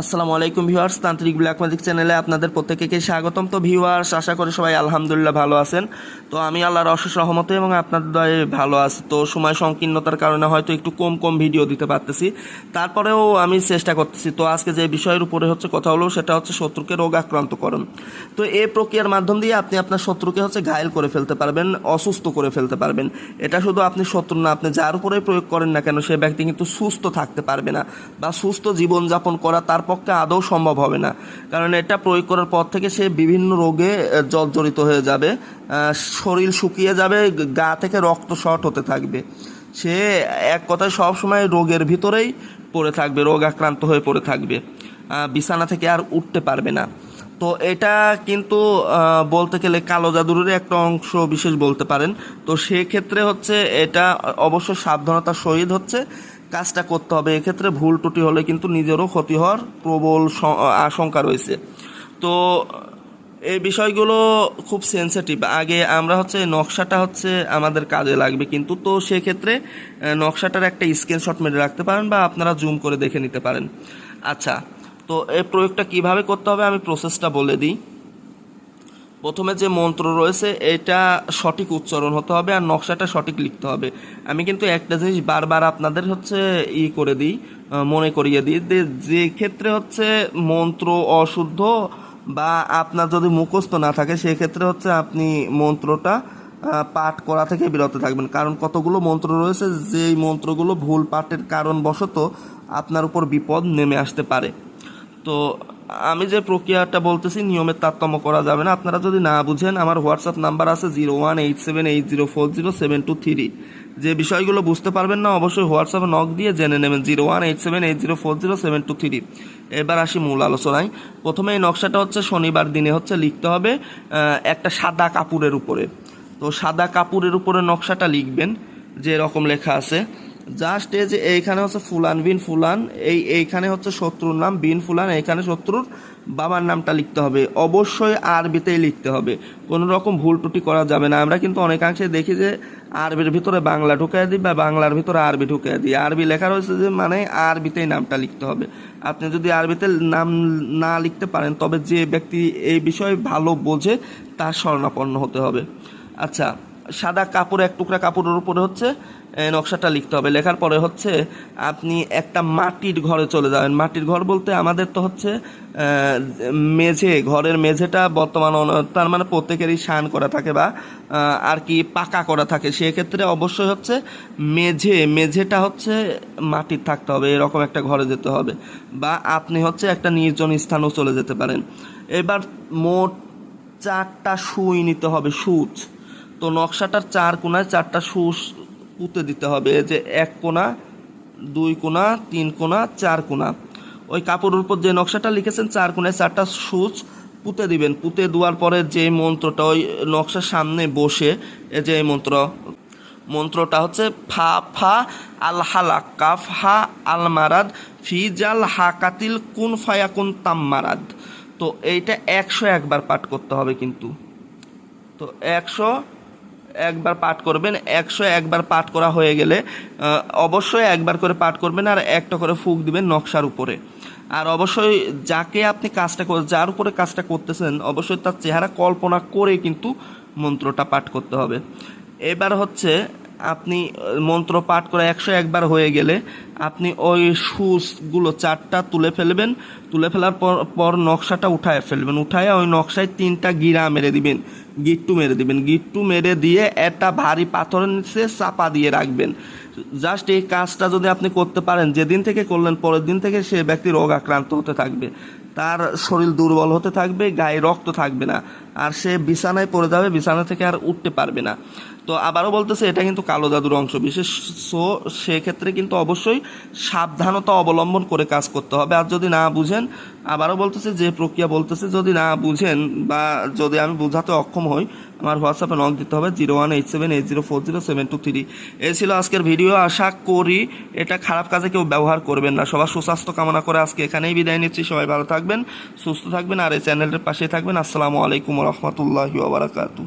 আসসালামু আলাইকুম ভিউয়ার্স, তান্ত্রিক ব্ল্যাক ম্যাজিক চ্যানেলে আপনাদের প্রত্যেককে স্বাগতম। তো ভিউয়ার্স, আশা করি সবাই আলহামদুলিল্লাহ ভালো আছেন। তো আমি আল্লাহর অশেষ রহমতে এবং আপনাদের দয়ে ভালো আছি। তো সময় সংকীর্ণতার কারণে হয়তো একটু কম কম ভিডিও দিতে পারতেছি। তারপরেও আমি চেষ্টা করতেছি। তো আজকে যে বিষয়ের উপরে হচ্ছে কথা হলো, সেটা হচ্ছে শত্রুকে রোগ আক্রান্তকরণ। তো এই প্রক্রিয়ার মাধ্যম দিয়ে আপনি আপনার শত্রুকে হচ্ছে ঘায়েল করে ফেলতে পারবেন, অসুস্থ করে ফেলতে পারবেন। এটা শুধু আপনি শত্রু না, আপনি যার উপরে প্রয়োগ করেন না কেন, সে ব্যক্তি কিন্তু সুস্থ থাকতে পারবে না। বা সুস্থ জীবনযাপন করা তার পক্ষে আদৌ সম্ভব হবে না। কারণ এটা প্রয়োগ করার পর থেকে সে বিভিন্ন রোগে জর্জরিত হয়ে যাবে। শরীর শুকিয়ে যাবে, গা থেকে রক্ত শর্ট হতে থাকবে। সে এক কথায় সবসময় রোগের ভিতরেই পড়ে থাকবে, রোগ আক্রান্ত হয়ে পড়ে থাকবে। বিছানা থেকে আর উঠতে পারবে না। তো এটা কিন্তু বলতে গেলে কালো জাদুরের একটা অংশ বিশেষ বলতে পারেন। তো সেক্ষেত্রে হচ্ছে এটা অবশ্য সাবধানতার সহিত হচ্ছে। কাজটা করতে হবে। এক্ষেত্রে ভুল ত্রুটি হলে কিন্তু নিজেরও ক্ষতি হওয়ার প্রবল আশঙ্কা রয়েছে। তো, এই বিষয়গুলো খুব সেন্সিটিভ আগে আমরা হচ্ছে নকশাটা হচ্ছে আমাদের কাজে লাগবে। কিন্তু তো সেক্ষেত্রে নকশাটার একটা স্ক্রিনশট মেরে রাখতে পারেন বা আপনারা জুম করে দেখে নিতে পারেন। আচ্ছা তো এই প্রয়োগটা কীভাবে করতে হবে আমি প্রসেসটা বলে দিই। প্রথমে যে মন্ত্র রয়েছে, এটা সঠিক উচ্চারণ হতে হবে আর নকশাটা সঠিক লিখতে হবে। আমি কিন্তু একটা জিনিস বারবার আপনাদের হচ্ছে ই করে দিই মনে করিয়ে দিই যে ক্ষেত্রে হচ্ছে মন্ত্র অশুদ্ধ বা আপনার যদি মুখস্থ না থাকে, সেক্ষেত্রে হচ্ছে আপনি মন্ত্রটা পাঠ করা থেকে বিরত থাকবেন। কারণ কতগুলো মন্ত্র রয়েছে, যেই মন্ত্রগুলো ভুল পাঠের কারণবশত আপনার উপর বিপদ নেমে আসতে পারে। তো আমি যে প্রক্রিয়াটা বলতেছি, নিয়মের তারতম্য করা যাবে না। আপনারা যদি না বুঝেন, আমার হোয়াটসঅ্যাপ নাম্বার আছে zero one eight seven eight zero four zero seven two three যে বিষয়গুলো বুঝতে পারবেন না, অবশ্যই হোয়াটসঅ্যাপে নক দিয়ে জেনে নেবেন zero one eight seven eight zero four zero seven two three এবার আসি মূল আলোচনায়। প্রথমে এই নকশাটা হচ্ছে শনিবার দিনে হচ্ছে লিখতে হবে একটা সাদা কাপড়ের উপরে। তো সাদা কাপড়ের উপরে নকশাটা লিখবেন, যে এরকম লেখা আছে। জাস্ট এই যে এইখানে হচ্ছে ফুলান, বিন ফুলান, এই এইখানে হচ্ছে শত্রুর নাম, বিন ফুলান, এইখানে শত্রুর বাবার নামটা লিখতে হবে। অবশ্যই আরবিতেই লিখতে হবে। কোনো রকম ভুল ত্রুটি করা যাবে না। আমরা কিন্তু অনেকাংশে দেখি যে আরবির ভিতরে বাংলা ঢুকিয়ে দিই বা বাংলার ভিতরে আরবি ঢুকিয়ে দিই। আরবি লেখা রয়েছে যে মানে আরবিতেই নামটা লিখতে হবে। আপনি যদি আরবিতে নাম না লিখতে পারেন, তবে যে ব্যক্তি এই বিষয়ে ভালো বোঝে, তার শরণাপন্ন হতে হবে। আচ্ছা সাদা কাপড়, এক টুকরা কাপড়ের উপরে হচ্ছে নকশাটা লিখতে হবে। লেখার পরে হচ্ছে, আপনি একটা মাটির ঘরে চলে যাবেন। মাটির ঘর বলতে আমাদের তো হচ্ছে মেঝে, ঘরের মেঝেটা বর্তমান তার মানে প্রত্যেকেরই শান করা থাকে বা আর কি পাকা করা থাকে। সেক্ষেত্রে অবশ্যই হচ্ছে, মেঝে, মেঝেটা হচ্ছে মাটির থাকতে হবে, এরকম একটা ঘরে যেতে হবে। বা আপনি হচ্ছে একটা নির্জন স্থানেও চলে যেতে পারেন। এবার মোট চারটা সুই নিতে হবে, সুচ। তো নকশাটার চার কোনায় চারটা সুচ পুঁতে দিতে হবে যে এক কোনা, দুই কোনা, তিন কোনা, চার কোনা। ওই কাপড়ের উপর যে নকশাটা লিখেছেন, চার কোনায় চারটা সুচ পুঁতে দিবেন। পুঁতে দেওয়ার পরে যে মন্ত্রটা ওই নকশার সামনে বসে, এই যে মন্ত্র, মন্ত্রটা হচ্ছে ফা ফা, আল হালাক কাফ, হা, আল মারাদ, ফি, জাল হাকাতিল কুন ফায়াকুন তাম, মারাদ। তো এইটা একশো একবার পাঠ করতে হবে কিন্তু। তো একশো একবার পাঠ করবেন, একশো একবার পাঠ করা হয়ে গেলে অবশ্যই একবার করে পাঠ করবেন আর একটা করে ফুক দিবেন নকশার উপরে। আর অবশ্যই যাকে আপনি কাজটা যার উপরে কাজটা করতেছেন, অবশ্যই তার চেহারা কল্পনা করে কিন্তু মন্ত্রটা পাঠ করতে হবে। এবার হচ্ছে আপনি মন্ত্র পাঠ করে একশো একবার হয়ে গেলে আপনি ওই সুসগুলো চারটা তুলে ফেলবেন, তুলে ফেলার পর পর নকশাটা উঠায় ফেলবেন। উঠায় ওই নকশায় তিনটা গিরা মেরে দিবেন, গিট্টু মেরে দিবেন। গিট্টু মেরে দিয়ে একটা ভারী পাথরের নিচে চাপা দিয়ে রাখবেন। জাস্ট এই কাজটা যদি আপনি করতে পারেন, যেদিন থেকে করলেন, পরের দিন থেকে সে ব্যক্তি রোগ আক্রান্ত হতে থাকবে। তার শরীর দুর্বল হতে থাকবে, গায়ে রক্ত থাকবে না। আর সে বিছানায় পড়ে যাবে, বিছানা থেকে আর উঠতে পারবে না। তো আবারও বলতেছে, এটা কিন্তু কালো জাদুর অংশ বিশেষ। সো সেক্ষেত্রে কিন্তু অবশ্যই সাবধানতা অবলম্বন করে কাজ করতে হবে। আর যদি না বুঝেন, আবারও বলতেছে, যে প্রক্রিয়া বলতেছে, যদি না বুঝেন বা যদি আমি বোঝাতে অক্ষম হই, আমার হোয়াটসঅ্যাপে নক দিতে হবে zero one eight seven eight zero four zero seven two three এই ছিল আজকের ভিডিও আশা করি এটা খারাপ কাজে কেউ ব্যবহার করবেন না। সবার সুস্বাস্থ্য কামনা করে আজকে এখানেই বিদায় নিচ্ছি। সবাই ভালো থাকবেন, সুস্থ থাকবেন, আর এই চ্যানেলের পাশে থাকবেন। আসসালামু আলাইকুম রহমতুল্লাহি ওবরাকাতু